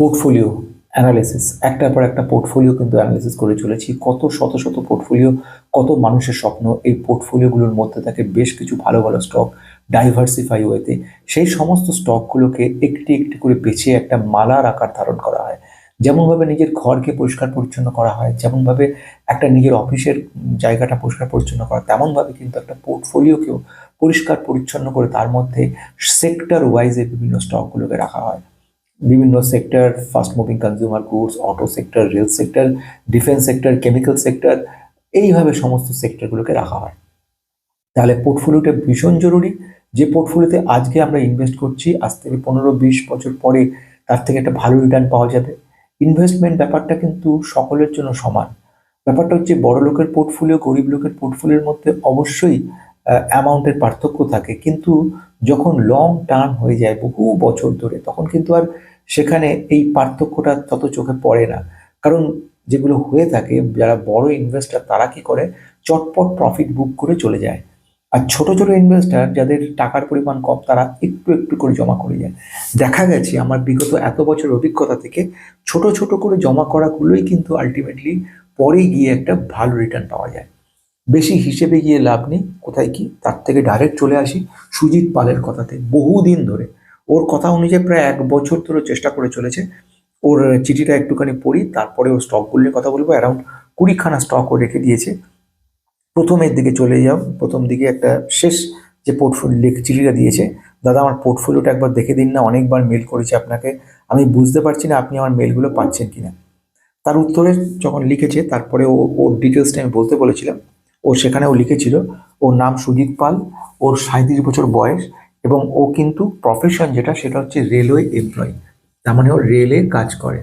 Portfolio analysis একটার পর একটা পোর্টফোলিও কিন্তু অ্যানালিসিস করে চলেছি। কত শত শত পোর্টফোলিও কত মানুষের স্বপ্ন, এই পোর্টফোলিওগুলোর মধ্যে থাকে বেশ কিছু ভালো ভালো স্টক ডাইভার্সিফাই ওয়েতে সেই সমস্ত স্টকগুলোকে একটি একটি করে বেছে একটা মালার আকার ধারণ করা হয়। যেমনভাবে নিজের ঘরকে পরিষ্কার পরিচ্ছন্ন করা হয়, যেমনভাবে একটা নিজের অফিসের জায়গাটা পরিষ্কার পরিচ্ছন্ন করা, তেমনভাবে কিন্তু একটা পোর্টফোলিওকেও পরিষ্কার পরিচ্ছন্ন করে তার মধ্যে সেক্টর ওয়াইজে বিভিন্ন স্টকগুলোকে রাখা হয়। বিভিন্ন sector fast moving consumer goods auto sector rail sector defence sector chemical sector এইভাবে সমস্ত সেক্টরগুলোকে রাখা হয়। তাহলে পোর্টফোলিওটা ভীষণ জরুরি। যে পোর্টফোলিওতে আজকে আমরা ইনভেস্ট করছি, আজ থেকে পনেরো বিশ বছর পরে তার থেকে একটা ভালো রিটার্ন পাওয়া যাবে। ইনভেস্টমেন্ট ব্যাপারটা কিন্তু সকলের জন্য সমান। ব্যাপারটা হচ্ছে বড় লোকের পোর্টফোলিও গরিব লোকের পোর্টফোলিওর মধ্যে অবশ্যই অ্যামাউন্টের পার্থক্য থাকে। কিন্তু যখন লং টার্ম হয়ে যায় বহু বছর ধরে, তখন কিন্তু আর সেখানে এই পার্থক্যটা তত চোখে পড়ে না। কারণ যেগুলো হয়ে থাকে, যারা বড় ইনভেস্টার তারা কি করে? চটপট প্রফিট বুক করে চলে যায়। আর ছোট ছোট ইনভেস্টার যাদের টাকার পরিমাণ কম, তারা একটু একটু করে জমা করে যায়। দেখা গেছে আমার বিগত এত বছর অভিজ্ঞতা থেকে ছোট ছোট করে জমা করাগুলোই কিন্তু আলটিমেটলি পরে গিয়ে একটা ভালো রিটার্ন পাওয়া যায়। বেশি হিসেবে গিয়ে লাভ নেই। কোথায় কি? তার থেকে ডাইরেক্ট চলে আসি সুজিত পালের কথাতে। বহুদিন ধরে। ওর কথা অনুযায়ী প্রায় এক বছর ধরে চেষ্টা করে চলেছে। ওর চিঠিটা একটুখানি পড়ি, তারপরে ওর স্টকগুলো কথা বলব। অ্যারাউন্ড কুড়িখানা স্টক ও রেখে দিয়েছে। প্রথমের দিকে চলে যাও। প্রথম দিকে একটা শেষ যে পোর্টফোলিও চিঠিটা দিয়েছে। দাদা, আমার পোর্টফোলিওটা একবার দেখে দিন না, অনেকবার মেল করেছি আপনাকে। আমি বুঝতে পারছি না আপনি আমার মেলগুলো পাচ্ছেন কি না তার উত্তরে যখন লিখেছে, তারপরে ও ওর ডিটেলসটা আমি বলতে বলেছিলাম। ও সেখানেও লিখেছিল, ওর নাম সুজিত পাল, ওর সাঁত্রিশ বছর বয়স এবং ও কিন্তু প্রফেশন যেটা সেটা হচ্ছে রেলওয়ে এমপ্লয়ি তার মানে ও রেলে কাজ করে।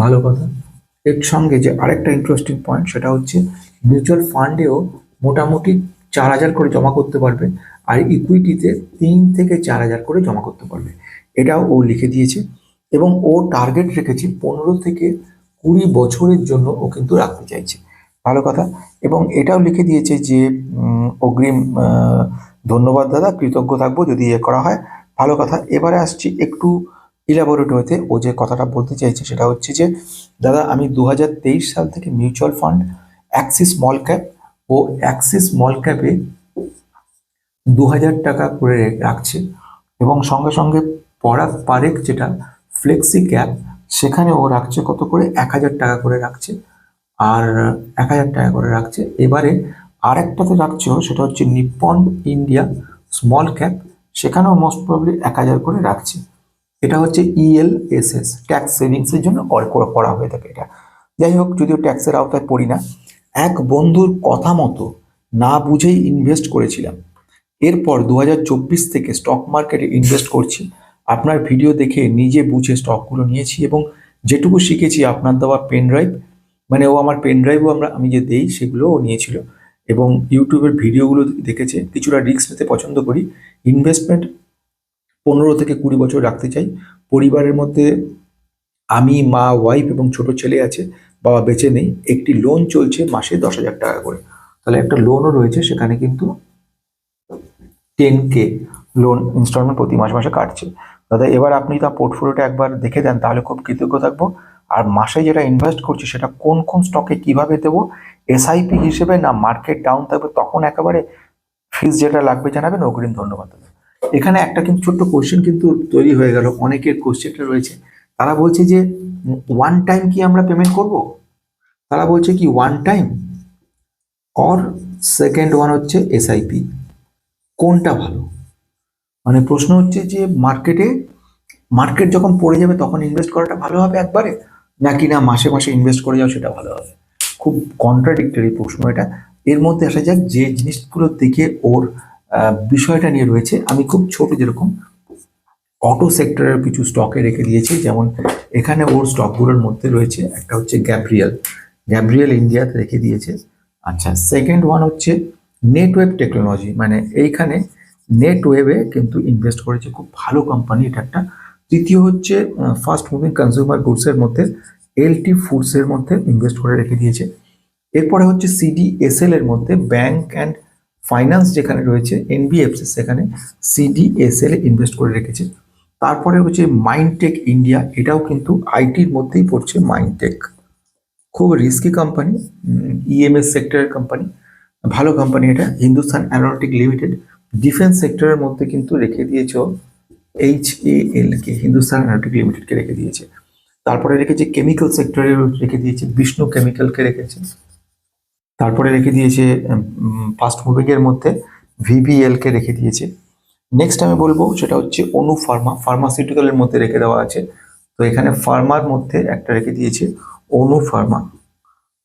ভালো কথা। এর সঙ্গে যে আরেকটা ইন্টারেস্টিং পয়েন্ট সেটা হচ্ছে মিউচুয়াল ফান্ডেও মোটামুটি চার হাজার করে জমা করতে পারবে আর ইকুইটিতে তিন থেকে চার হাজার করে জমা করতে পারবে। এটাও ও লিখে দিয়েছে এবং ও টার্গেট রেখেছে পনেরো থেকে কুড়ি বছরের জন্য ও কিন্তু রাখতে চাইছে। ভালো কথা। এবং এটাও লিখে দিয়েছে যে অগ্রিম ধন্যবাদ দাদা, কৃতজ্ঞ থাকব যদি ইয়ে করা হয়। ভালো কথা। এবারে আসছি একটু ইলাবোরেট হতে ও যে কথাটা বলতে চাইছে সেটা হচ্ছে যে, দাদা, আমি দু হাজার তেইশ সাল থেকে mutual fund Axis small cap ও অ্যাক্সিস স্মল ক্যাপে দু হাজার টাকা করে রাখছে। এবং সঙ্গে সঙ্গে পরাগ পারেক যেটা ফ্লেক্সি ক্যাপ সেখানে ও রাখছে কত করে? এক হাজার টাকা করে রাখছে। আর এক হাজার টাকা করে রাখছে। এবারে আরেকটাতে রাখছে ও, সেটা হচ্ছে নিপ্পন ইন্ডিয়া স্মল ক্যাপ সেখানেও মোস্ট প্রবলি এক হাজার করে রাখছে। এটা হচ্ছে ইএলএসএস ট্যাক্স সেভিংসের জন্য করা হয়ে থাকে এটা। যাই হোক যদিও ট্যাক্সের আওতায় পড়ি না এক বন্ধুর কথা মতো না বুঝেই ইনভেস্ট করেছিলাম। এরপর দু হাজার চব্বিশ থেকে স্টক মার্কেটে ইনভেস্ট করছি। আপনার ভিডিও দেখে নিজে বুঝে স্টকগুলো নিয়েছি এবং যেটুকু শিখেছি আপনার দেওয়া পেন ড্রাইভ মানে ও আমার পেন ড্রাইভও আমরা, আমি যে দেই সেগুলো ও নিয়েছিল। এবং ইউটিউবের ভিডিওগুলো দেখেছে, কিছুটা রিস্ক নিতে পছন্দ করি। ইনভেস্টমেন্ট পনেরো থেকে কুড়ি বছর রাখতে চাই। পরিবারের মধ্যে আমি, মা ওয়াইফ এবং ছোট ছেলে আছে, বাবা বেঁচে নেই, একটি লোন চলছে মাসে দশ হাজার টাকা করে। তাহলে একটা লোনও রয়েছে, সেখানে কিন্তু টেন কে লোন ইনস্টলমেন্ট প্রতি মাসে মাসে কাটছে। দাদা, এবার আপনি তার পোর্টফোলিওটা একবার দেখে দেন, তাহলে খুব কৃতজ্ঞ থাকব। আর মাসে যেটা ইনভেস্ট করছি সেটা কোন কোন স্টকে কীভাবে দেবো? এসআইপি হিসেবে না মার্কেট ডাউন থাকবে, তখন একেবারে ফিস যেটা লাগবে জানাবেন, অগ্রিম ধন্যবাদ। এখানে একটা কিন্তু ছোট্ট কোশ্চেন কিন্তু তৈরি হয়ে গেল, অনেকের কোশ্চেনটা রয়েছে। তারা বলছে যে ওয়ান টাইম কি আমরা পেমেন্ট করব? তারা বলছে কি one time or second one হচ্ছে এসআইপি কোনটা ভালো? মানে প্রশ্ন হচ্ছে যে মার্কেটে মার্কেট যখন পড়ে যাবে তখন ইনভেস্ট করাটা ভালো হবে একবারে? নাকি না মাসে মাসে ইনভেস্ট করে যাও সেটা ভালো হবে। খুব কন্ট্রাডিক্টরি প্রশ্ন এটা। এর মধ্যে আসা যাক যে জিনিসগুলো দেখে ওর বিষয়টা নিয়ে রয়েছে। আমি খুব ছোট যেরকম অটো সেক্টরের কিছু স্টকে রেখে দিয়েছি। যেমন এখানে ওর স্টকগুলোর মধ্যে রয়েছে একটা হচ্ছে গ্যাব্রিয়াল গ্যাব্রিয়াল ইন্ডিয়াতে রেখে দিয়েছে। আচ্ছা সেকেন্ড ওয়ান হচ্ছে নেটওয়েব টেকনোলজি মানে এইখানে নেটওয়েবে কিন্তু ইনভেস্ট করেছে। খুব ভালো কোম্পানি এটা একটা। তৃতীয় হচ্ছে ফাস্ট মুভিং কনজিউমার গুডসের মধ্যে এলটি ফুডসের মধ্যে ইনভেস্ট করে রেখে দিয়েছে। এরপরে হচ্ছে সিডিএসএল এর মধ্যে ব্যাংক অ্যান্ড ফাইন্যান্স যেখানে রয়েছে এনবিএফসি সেখানে সিডিএসএল এ ইনভেস্ট করে রেখেছে। তারপরে হচ্ছে মাইন্ডটেক ইন্ডিয়া এটাও কিন্তু আইটির মধ্যেই পড়ছে মাইন্ডটেক খুব রিস্কি কোম্পানি ইএমএস সেক্টরের কোম্পানি ভালো কোম্পানি এটা। হিন্দুস্তান অ্যারোনটিক লিমিটেড ডিফেন্স সেক্টরের মধ্যে কিন্তু রেখে দিয়েছে এইচ এ এল কে হিন্দুস্তান অ্যারোনটিক লিমিটেডকে রেখে দিয়েছে। তারপরে রেখেছে কেমিক্যাল সেক্টরে রেখে দিয়েছে বিষ্ণু কেমিক্যালকে রেখেছে তারপরে রেখে দিয়েছে ফাস্ট মুভিং এর মধ্যে ভিবিএল কে রেখে দিয়েছে। নেক্সট আমি বলব, সেটা হচ্ছে অনু ফার্মা ফার্মাসিউটিক্যালের মধ্যে রেখে দেওয়া আছে। তো এখানে ফার্মার মধ্যে একটা রেখে দিয়েছে অনু ফার্মা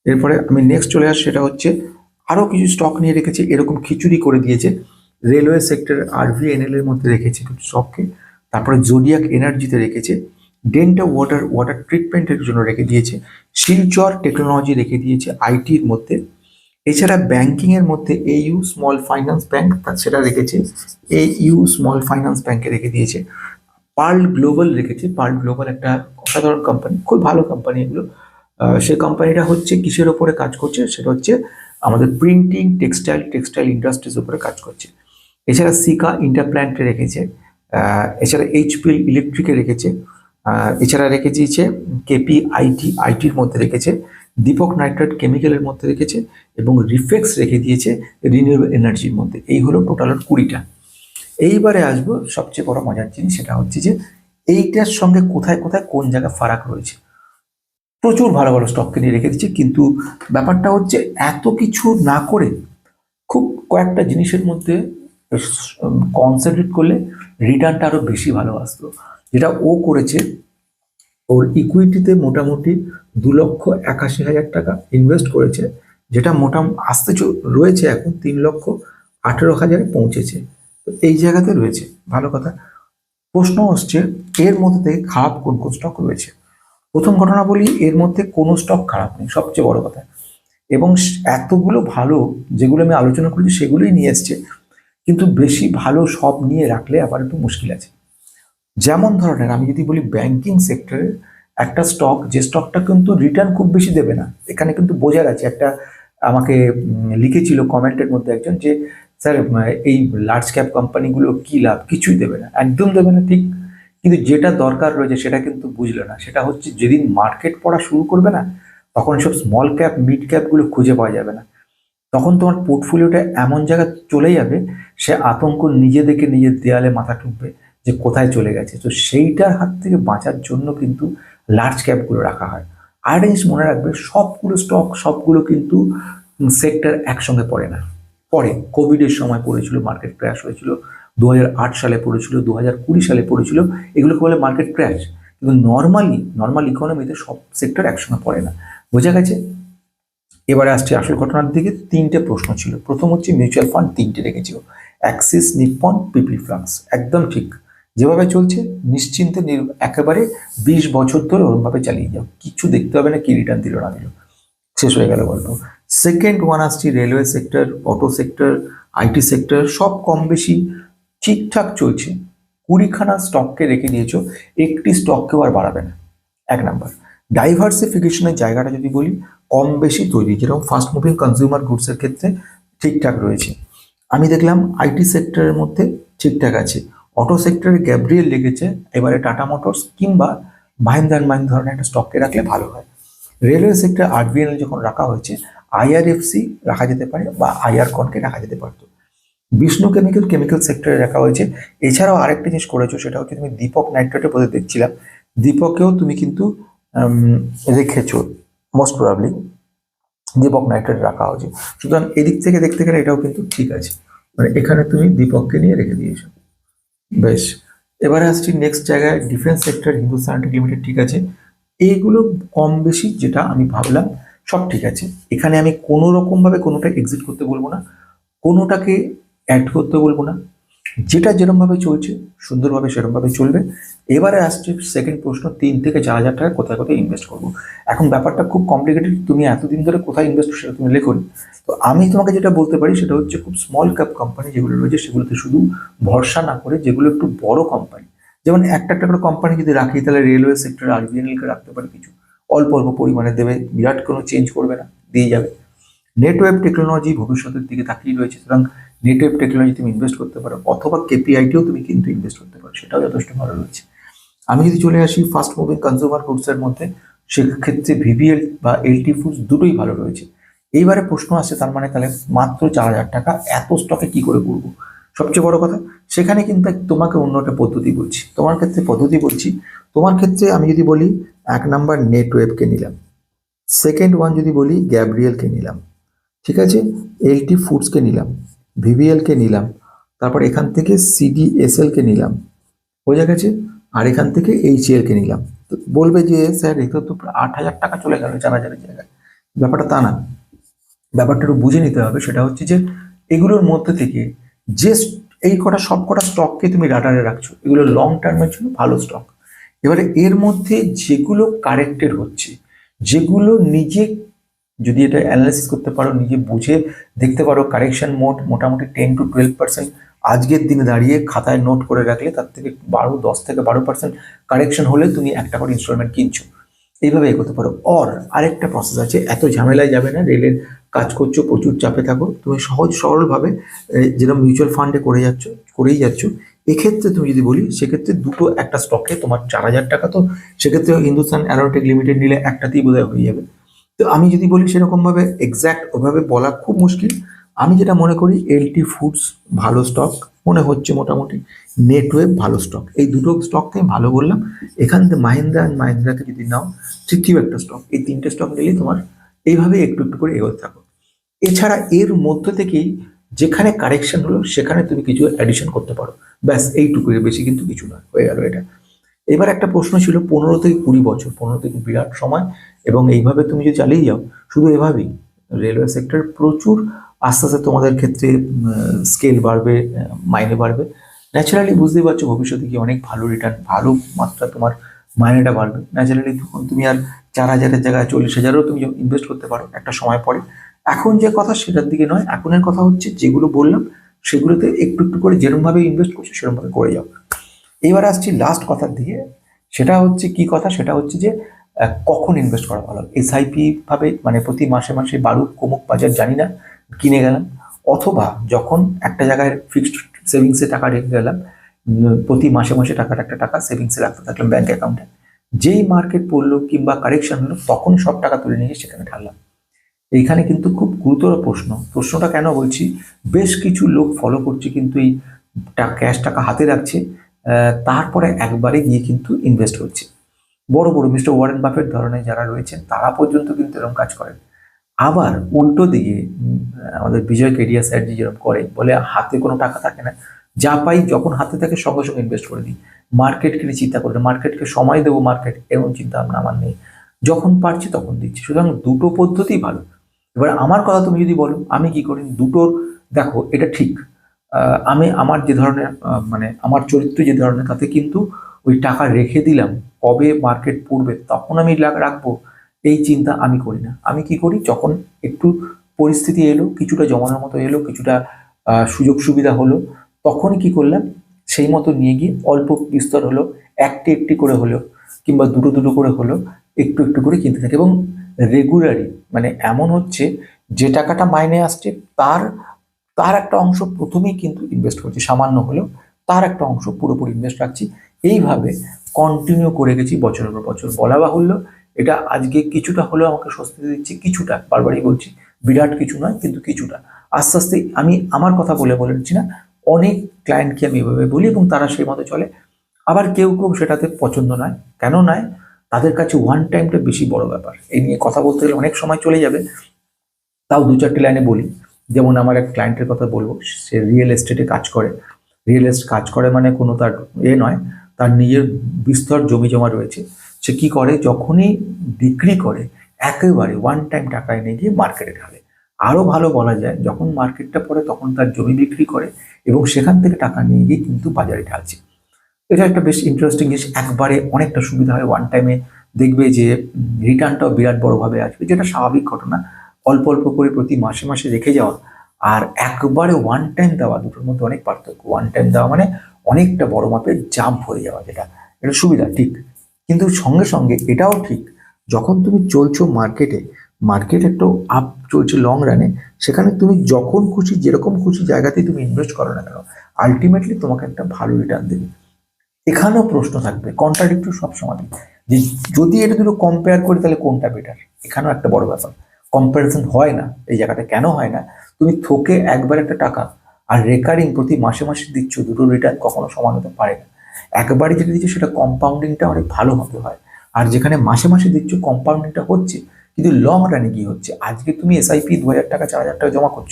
এরপরে আমি নেক্সট চলে আসি সেটা হচ্ছে আরও কিছু স্টক নিয়ে রেখেছে, এরকম খিচুড়ি করে দিয়েছে। রেলওয়ে সেক্টর আরভিএনএল এর মধ্যে রেখেছে কিছু স্টককে তারপরে জোডিয়াক এনার্জিতে রেখেছে ডেন্টা ওয়াটার ওয়াটার ট্রিটমেন্টের জন্য রেখে দিয়েছে শিলচর টেকনোলজি রেখে দিয়েছে আইটির মধ্যে। এছাড়া ব্যাংকিং এর মধ্যে এইউ স্মল ফাইন্যান্স ব্যাংক সেটা রেখেছে এইউ স্মল ফাইন্যান্স ব্যাংকে রেখে দিয়েছে। পার্ল গ্লোবাল রেখেছে পার্ল গ্লোবাল একটা অসাধারণ কোম্পানি খুব ভালো কোম্পানি এগুলো। সেই কোম্পানিটা হচ্ছে কিসের ওপরে কাজ করছে? সেটা হচ্ছে আমাদের প্রিন্টিং টেক্সটাইল টেক্সটাইল ইন্ডাস্ট্রিজ উপরে কাজ করছে। এছাড়া সিকা ইন্টারপ্ল্যান্টে রেখেছে এছাড়া এইচপিএল ইলেকট্রিকে রেখেছে। এছাড়া রেখে দিয়েছে কেপি আইটি আইটির মধ্যে রেখেছে, দীপক নাইট্রেট কেমিক্যালের মধ্যে রেখেছে এবং রিফ্লেক্স রেখে দিয়েছে রিনিউয়েবল এনার্জির মধ্যে। এই হলো টোটাল কুড়িটা। এইবারে আসব সবচেয়ে বড় মজার জিনিস, সেটা হচ্ছে যে এইটার সঙ্গে কোথায় কোথায় কোন জায়গায় ফারাক রয়েছে। প্রচুর ভালো ভালো স্টককে নিয়ে রেখে দিচ্ছে কিন্তু ব্যাপারটা হচ্ছে এত কিছু না করে খুব কয়েকটা জিনিসের মধ্যে কনসেন্ট্রেট করলে রিটার্নটা আরও বেশি ভালো আসতো। যেটা ও করেছে, ওর ইকুইটিতে মোটামুটি দু লক্ষ একাশি হাজার টাকা ইনভেস্ট করেছে, যেটা মোটামুটি আসতে রয়েছে এখন তিন লক্ষ আঠেরো হাজারে পৌঁছেছে। তো এই জায়গাতে রয়েছে, ভালো কথা। প্রশ্ন হচ্ছে এর মধ্যে থেকে খারাপ কোন কোন স্টক রয়েছে? প্রথম ঘটনা বলি, এর মধ্যে কোনো স্টক খারাপ নেই, সবচেয়ে বড় কথা। এবং এতগুলো ভালো যেগুলো আমি আলোচনা করেছি, সেগুলোই নিয়ে এসছে। কিন্তু বেশি ভালো সব নিয়ে রাখলে আবার একটু মুশকিল আছে। যেমন ধরনের, আমি যদি বলি ব্যাংকিং সেক্টরের একটা স্টক যে স্টকটা কিন্তু রিটার্ন খুব বেশি দেবে না। এখানে কিন্তু বোঝার আছে, একটা আমাকে লিখেছিল কমেন্টের মধ্যে একজন যে, স্যার এই লার্জ ক্যাপ কোম্পানিগুলো কি লাভ? কিছুই দেবে না। একদম দেবে না, ঠিক। কিন্তু যেটা দরকার রয়েছে সেটা কিন্তু বুঝলো না। সেটা হচ্ছে, যেদিন মার্কেট পড়া শুরু করবে না, তখন সব স্মল ক্যাপ মিড ক্যাপগুলো খুঁজে পাওয়া যাবে না। তখন তোমার পোর্টফোলিওটা এমন জায়গায় চলে যাবে, সে আতঙ্ক নিজে দেখে নিজের দেয়ালে মাথা ঠুকবে যে কোথায় চলে গেছে। তো সেইটার হাত থেকে বাঁচার জন্য কিন্তু লার্জ ক্যাপগুলো রাখা হয়। আর জিনিস মনে রাখবে, সবগুলো স্টক সবগুলো কিন্তু সেক্টর একসঙ্গে পড়ে না। পরে কোভিডের সময় পড়েছিল মার্কেট ক্র্যাশ হয়েছিল দু হাজার আট সালে পড়েছিল দু কুড়ি সালে পড়েছিল, এগুলোকে বলে মার্কেট ক্র্যাশ কিন্তু নর্মালি নর্মাল ইকোনমিতে সব সেক্টর একসঙ্গে পড়ে না। বোঝা গেছে? এবারে আসছে আসল ঘটনার দিকে তিনটে প্রশ্ন ছিল। প্রথম হচ্ছে মিউচুয়াল ফান্ড তিনটে রেখেছিল। অ্যাক্সিস নিপন পিপি ফ্লাক্স একদম ঠিক। যেভাবে চলছে, নিশ্চিন্তে একেবারে বিশ বছর ধরে ওরমভাবে চালিয়ে যাও। কিছু দেখতে হবে না, কি রিটার্ন দিল, না দিল। শেষ হয়ে গেল গল্প। সেকেন্ড ওয়ান আসছি railway sector auto sector IT sector সব কম বেশি ঠিকঠাক চলছে। কুড়িখানা স্টককে রেখে দিয়েছ, একটি স্টককেও আর বাড়াবে না। এক নাম্বার। ডাইভার্সিফিকেশনের জায়গাটা যদি বলি কম বেশি তৈরি, যেরকম ফাস্ট মুভিং কনজিউমার গুডসের ক্ষেত্রে ঠিকঠাক রয়েছে। আমি দেখলাম আইটি সেক্টরের মধ্যে ঠিকঠাক আছে। অটো সেক্টরে গ্যাব্রিয়েল লেগেছে, এবারে টাটা মোটরস কিংবা মাহিন্দ্রা অ্যান্ড মাহিন্দ্রা ধরনের একটা স্টককে রাখলে ভালো হয়। রেলওয়ে সেক্টর আরবিএনএল যখন রাখা হয়েছে আইআরএফসি রাখা যেতে পারে বা আইআর কনকে রাখা যেতে পারতো। বিষ্ণু কেমিক্যাল কেমিক্যাল সেক্টরে রাখা হয়েছে। এছাড়াও আরেকটা জিনিস করেছ, সেটা হচ্ছে তুমি দীপক নাইট্রেটের পথে দেখছিলাম। দীপকেও তুমি কিন্তু রেখেছো। মোস্ট প্রবাবলি দীপক নাইট্রেট রাখা হয়েছে সুতরাং এদিক থেকে দেখতে গেলে এটাও কিন্তু ঠিক আছে। মানে এখানে তুমি দীপককে নিয়ে রেখে দিয়েছ। বেশ। এবারে আসছি নেক্সট জায়গায় ডিফেন্স সেক্টর হিন্দুস্তান লিমিটেড ঠিক আছে? এইগুলো কম বেশি যেটা আমি ভাবলাম, সব ঠিক আছে। এখানে আমি কোনো রকমভাবে কোনোটা এক্সিট করতে বলব না। কোনোটাকে অ্যাড করতে বলব না। যেটা যেরমভাবে চলছে, সুন্দরভাবে সেরমভাবে চলবে। এবারে আসছে সেকেন্ড প্রশ্ন, তিন থেকে চার হাজার টাকা কোথায় কোথায় ইনভেস্ট করব? এখন ব্যাপারটা খুব কমপ্লিকেটেড তুমি এতদিন ধরে কোথায় ইনভেস্ট সেটা তুমি লেখো তো আমি তোমাকে যেটা বলতে পারি সেটা হচ্ছে খুব স্মল ক্যাপ কোম্পানি যেগুলো রয়েছে সেগুলোতে শুধু ভরসা না করে যেগুলো একটু বড় কোম্পানি যেমন একটা একটা করে কোম্পানি যদি রাখি, তাহলে রেলওয়ে সেক্টর আরবিএনএলকে রাখতে পারি কিছু। অল্প অল্প পরিমাণে দেবে, বিরাট কোনো চেঞ্জ করবে না, দিয়ে যাবে। নেটওয়ার্ক টেকনোলজি ভবিষ্যতের দিকে তাকিয়ে রয়েছে। সুতরাং নেটওয়েব টেকনোলজি তুমি ইনভেস্ট করতে পারো, অথবা কেপিআইটিও তুমি কিন্তু ইনভেস্ট করতে পারো, সেটাও যথেষ্ট ভালো রয়েছে। আমি যদি চলে আসি ফাস্ট মুভিং কনজিউমার গুডসের মধ্যে, সেক্ষেত্রে ভিভিএল বা এলটি ফুডস দুটোই ভালো রয়েছে। এইবারে প্রশ্ন আসছে তার মানে তাহলে মাত্র চার হাজার টাকা, এত স্টকে কি করে করব? সবচেয়ে বড় কথা, সেখানে কিন্তু তোমাকে অন্য একটা পদ্ধতি বলছি। তোমার ক্ষেত্রে পদ্ধতি বলছি, তোমার ক্ষেত্রে আমি যদি বলি, এক নাম্বার নেটওয়েবকে নিলাম। সেকেন্ড ওয়ান যদি বলি গ্যাব্রিয়েলকে নিলাম। ঠিক আছে? এলটি ফুডসকে নিলাম। ভিভিএলকে নিলাম, তারপর এখান থেকে সিডিএসএলকে নিলাম বোঝা গেছে। আর এখান থেকে এইচএলকে নিলাম। তো বলবে যে, স্যার এটা তো আট হাজার টাকা চলে গেল চার হাজারের জায়গায়। ব্যাপারটা তা না। ব্যাপারটা একটু বুঝে নিতে হবে। সেটা হচ্ছে যে, এগুলোর মধ্যে থেকে যে এই কটা, সব কটা স্টককে তুমি রাডারে রাখছো, এগুলো লং টার্মের জন্য ভালো স্টক এবারে এর মধ্যে যেগুলো কারেক্টেড হচ্ছে, যেগুলো নিজে যদি এটা অ্যানালাইসিস করতে পারো, নিজে বুঝে দেখতে পারো কারেকশন মোড মোটামুটি টেন টু টুয়েলভ পার্সেন্ট আজকের দিনে দাঁড়িয়ে খাতায় নোট করে রাখলে তার থেকে বারো, দশ থেকে বারো পার্সেন্ট কারেকশন হলে তুমি একটা করে ইনস্টলমেন্ট কিনছো। এইভাবে এগোতে পারো। অর আরেকটা প্রসেস আছে, এত ঝামেলায় যাবে না, রেলের কাজ করছ, প্রচুর চাপে থাকো, তুমি সহজ সরলভাবে যেরকম মিউচুয়াল ফান্ডে করে যাচ্ছ, করেই যাচ্ছ, এক্ষেত্রে তুমি যদি বলি, সেক্ষেত্রে দুটো একটা স্টকে তোমার চার হাজার টাকা তো, সেক্ষেত্রে হিন্দুস্তান অ্যারোটেক লিমিটেড নিলে একটাতেই বোধহয় হয়ে যাবে। তো আমি যদি বলি সেরকমভাবে এক্স্যাক্ট ওভাবে বলা খুব মুশকিল। আমি যেটা মনে করি এলটি ফুডস ভালো স্টক মনে হচ্ছে মোটামুটি। নেটওয়েব ভালো স্টক এই দুটো স্টককে আমি ভালো বললাম। এখান থেকে মাহিন্দ্রা অ্যান্ড মাহিন্দ্রাকে যদি নাও তৃতীয় একটা স্টক এই তিনটে স্টক নিলেই তোমার এইভাবে একটু একটু করে এগোতে থাকো। এছাড়া এর মধ্যে থেকেই যেখানে কারেকশন হলো, সেখানে তুমি কিছু অ্যাডিশন করতে পারো। ব্যাস এইটুকুর বেশি কিন্তু কিছু নয় হয়ে গেল এটা। এবার একটা প্রশ্ন ছিল, পনেরো থেকে কুড়ি বছর, পনেরো থেকে বিরাট সময়। এবং এইভাবে তুমি যদি চালিয়ে যাও, শুধু এভাবেই, রেলওয়ে সেক্টর প্রচুর আস্তে আস্তে তোমাদের ক্ষেত্রে স্কেল বাড়বে মাইনে বাড়বে। ন্যাচারালি বুঝতেই পারছ ভবিষ্যতে কি অনেক ভালো রিটার্ন ভালো মাত্রা তোমার মাইনেটা বাড়বে। ন্যাচারালি তখন তুমি আর চার হাজারের জায়গায় চল্লিশ হাজারও তুমি ইনভেস্ট করতে পারো একটা সময় পরে। এখন যে কথা সেটার দিকে নয়, এখনের কথা হচ্ছে যেগুলো বললাম, সেগুলোতে একটু একটু করে যেরকমভাবে ইনভেস্ট করছ সেরকমভাবে করে যাও। এবার আসছি লাস্ট কথার দিকে, সেটা হচ্ছে কি কথা? সেটা হচ্ছে যে কখন ইনভেস্ট করা ভালো? এসআইপি ভাবে মানে প্রতি মাসে মাসে বাড়ুক, কমুক, বাজার, জানি না, কিনে গেলাম। অথবা যখন একটা জায়গায় ফিক্সড সেভিংসে টাকা রেখে গেলাম প্রতি মাসে মাসে টাকাটা একটা টাকা সেভিংসে রাখতে থাকলাম ব্যাংক অ্যাকাউন্টে যেই মার্কেট পড়ল কিংবা কারেকশন হলো, তখন সব টাকা তুলে নিয়ে সেখানে ঢাললাম। এইখানে কিন্তু খুব গুরুতর প্রশ্ন। প্রশ্নটা কেন বলছি? বেশ কিছু লোক ফলো করছে কিন্তু এই ক্যাশ টাকা হাতে রাখছে তারপরে একবারে গিয়ে কিন্তু ইনভেস্ট করছে। বড় বড় মিস্টার ওয়ারেন বাফের ধরনের যারা রয়েছেন, তারা পর্যন্ত কিন্তু এরকম কাজ করেন। আবার উল্টো দিকে আমাদের বিজয় কেডিয়া স্যারজি যেরকম করে, বলে হাতে কোনো টাকা থাকে না। যা পাই যখন হাতে থাকে সঙ্গে সঙ্গে ইনভেস্ট করে দিই। মার্কেটকে নিয়ে চিন্তা করে মার্কেটকে সময় দেবো মার্কেট এরকম চিন্তা ভাবনা আমার নেই। যখন পারছি তখন দিচ্ছি। সুতরাং দুটো পদ্ধতি ভালো। এবার আমার কথা তুমি যদি বলো, আমি কি করি? দুটোর, দেখো, এটা ঠিক। আমি আমার যে ধরনের মানে আমার চরিত্র যে ধরনের, তাতে কিন্তু ওই টাকা রেখে দিলাম, কবে মার্কেট পড়বে তখন আমি রাখব, এই চিন্তা আমি করি না। আমি কি করি? যখন একটু পরিস্থিতি এলো, কিছুটা জমানোর মতো এলো, কিছুটা সুযোগ সুবিধা হলো, তখনই কি করলাম? সেই মতো নিয়ে গিয়ে অল্প বিস্তর হলো, একটি একটি করে হলো, কিংবা দুটো দুটো করে হলো, একটু একটু করে কিনতে থাকে। এবং রেগুলারই মানে এমন হচ্ছে, যে টাকাটা মাইনে আসছে, তার তার একটা অংশ প্রথমেই কিন্তু ইনভেস্ট করছি, সামান্য হলেও, তার একটা অংশ পুরোপুরি ইনভেস্ট রাখছি। এইভাবে কন্টিনিউ করে গেছি বছরের পর বছর। বলা বাহুল্য, এটা আজকে কিছুটা হলেও আমাকে স্বস্তি দিচ্ছে, কিছুটা, বারবারই বলছি, বিরাট কিছু নয়, কিন্তু কিছুটা। আস্তে আস্তে আমি আমার কথা বলে বলে না, অনেক ক্লায়েন্টকে আমি এভাবে বলি এবং তারা সেই মতো চলে। আবার কেউ কেউ সেটাতে পছন্দ নয়। কেন নয়? তাদের কাছে ওয়ান টাইমটা বেশি বড় ব্যাপার। এই নিয়ে কথা বলতে গেলে অনেক সময় চলে যাবে। তাও দু চারটি লাইনে বলি। যেমন আমার এক ক্লায়েন্টের কথা বলব, সে রিয়েল এস্টেটে কাজ করে। রিয়েল এস্টেট কাজ করে মানে কোনো তার এ নয়। তার নিজের বিস্তর জমি জমা রয়েছে, সে কি করে? যখনই বিক্রি করে, একেবারে ওয়ান টাইম টাকা এনে গিয়ে মার্কেটে ঢালে। আরও ভালো বলা যায়, যখন মার্কেটটা পড়ে তখন তার জমি বিক্রি করে এবং সেখান থেকে টাকা নিয়ে গিয়ে কিন্তু বাজারে ঢালছে। এটা একটা বেশ ইন্টারেস্টিং জিনিস, একবারে অনেকটা সুবিধা হয় ওয়ান টাইমে দেখবে যে রিটার্নটাও বিরাট বড়োভাবে আসবে, যেটা স্বাভাবিক ঘটনা। অল্প অল্প করে প্রতি মাসে মাসে রেখে যাওয়া, আর একবারে ওয়ান টাইম দেওয়া, দুটোর মধ্যে অনেক পার্থক্য। ওয়ান টাইম দেওয়া মানে অনেকটা বড় মাপের জাম্প হয়ে যাওয়া, যেটা এটা সুবিধা, ঠিক। কিন্তু সঙ্গে সঙ্গে এটাও ঠিক, যখন তুমি চলছো মার্কেটে মার্কেট একটু আপ চলছে লং রানে সেখানে তুমি যখন খুশি, যেরকম খুশি জায়গাতেই তুমি ইনভেস্ট করো না কেন আলটিমেটলি তোমাকে একটা ভালো রিটার্ন দেবে। এখানেও প্রশ্ন থাকবে কন্ট্রাডিক্টরি সবসময় যে যদি এটা দুটো কম্পেয়ার করি, তাহলে কোনটা বেটার এখানেও একটা বড় ব্যাপার। কম্প্যারিজন হয় না, এই জায়গাটা কেন হয় না? তুমি থোকে একবার একটা টাকা আর রেকারিং প্রতি মাসে মাসে দিচ্ছ, দুটো রিটার্ন কখনো সমান হতে পারে না। একবারই যেটা দিচ্ছ, সেটা কম্পাউন্ডিংটা অনেক ভালো হতে হয়। আর যেখানে মাসে মাসে দিচ্ছ কম্পাউন্ডিংটা হচ্ছে, কিন্তু লং রানে কি হচ্ছে। আজকে তুমি এসআইপি দু হাজার টাকা, চার হাজার টাকা জমা করছ।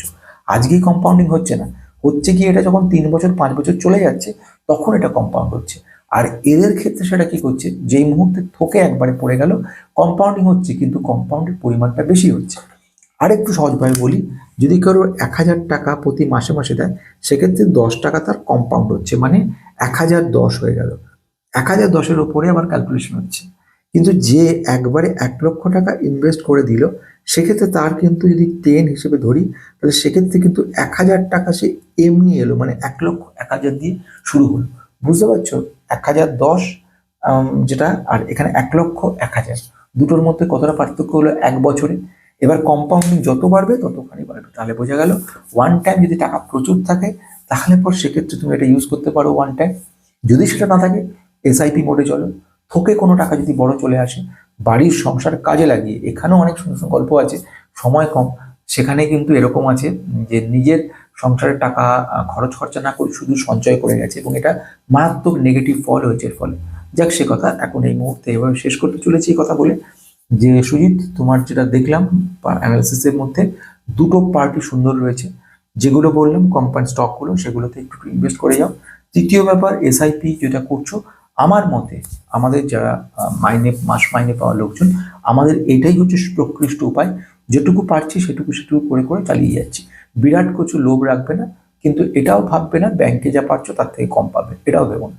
আজকেই কম্পাউন্ডিং হচ্ছে না। হচ্ছে কি, এটা যখন তিন বছর, পাঁচ বছর চলে যাচ্ছে, তখন এটা কম্পাউন্ড হচ্ছে। আর এদের ক্ষেত্রে সেটা কি করছে, যেই মুহূর্তে থোকে একবারে পড়ে গেল কম্পাউন্ডিং হচ্ছে, কিন্তু কম্পাউন্ডের পরিমাণটা বেশি হচ্ছে। আর একটু সহজভাবে বলি, যদি কারও এক হাজার টাকা প্রতি মাসে মাসে দেয়, সেক্ষেত্রে দশ টাকা তার কম্পাউন্ড হচ্ছে মানে এক হাজার দশ হয়ে গেল। এক হাজার দশের ওপরে আবার ক্যালকুলেশন হচ্ছে। কিন্তু যে একবারে এক লক্ষ টাকা ইনভেস্ট করে দিল, সেক্ষেত্রে তার কিন্তু যদি টেন হিসেবে ধরি, তাহলে সেক্ষেত্রে কিন্তু এক হাজার টাকা সে এমনি এলো মানে এক লক্ষ এক হাজার দিয়ে শুরু হলো। বুঝতে পারছ? এক হাজার দশ যেটা, আর এখানে এক লক্ষ এক হাজার। দুটোর মধ্যে কতটা পার্থক্য হলো? এক বছরে। এবার কম্পাউন্ডিং যত বাড়বে, ততখানি বাড়বে। তাহলে বোঝা গেল ওয়ান টাইম যদি টাকা প্রচুর থাকে, তাহলে পর সেক্ষেত্রে তুমি এটা ইউজ করতে পারো ওয়ান টাইম যদি সেটা না থাকে এসআইপি মোডে চলো। থোকে কোনো টাকা যদি বড় চলে আসে, বাড়ির সংসার কাজে লাগিয়ে, এখানেও অনেক সুন্দর সুন্দর গল্প আছে, সময় কম, সেখানে কিন্তু এরকম আছে যে নিজের সংসারের টাকা খরচ খরচা না করে শুধু সঞ্চয় করে গেছে, এবং এটা মারাত্মক নেগেটিভ ফল হয়েছে এর ফলে। যাক, সে কথা এখন এই মুহূর্তে এভাবে শেষ করতে চলেছি এই কথা বলে। যে সুজিত, তোমার যেটা দেখলাম অ্যানালিসিসের মধ্যে, দুটো পার্টি সুন্দর রয়েছে। যেগুলো বললাম কোম্পানি স্টকগুলো সেগুলোতে একটু ইনভেস্ট করে যাও। তৃতীয় ব্যাপার এসআইপি যেটা করছ, আমার মতে, আমাদের যারা মাইনে, মাস মাইনে পাওয়া লোকজন, আমাদের এটাই হচ্ছে প্রকৃষ্ট উপায়। যেটুকু পারছি, সেটুকু সেটুকু করে করে চালিয়ে যাচ্ছি। বিরাট কিছু লোভ রাখবে না, কিন্তু এটাও ভাববে না ব্যাংকে যা পারছ, তার থেকে কম পাবে। এটাও ভেবো না।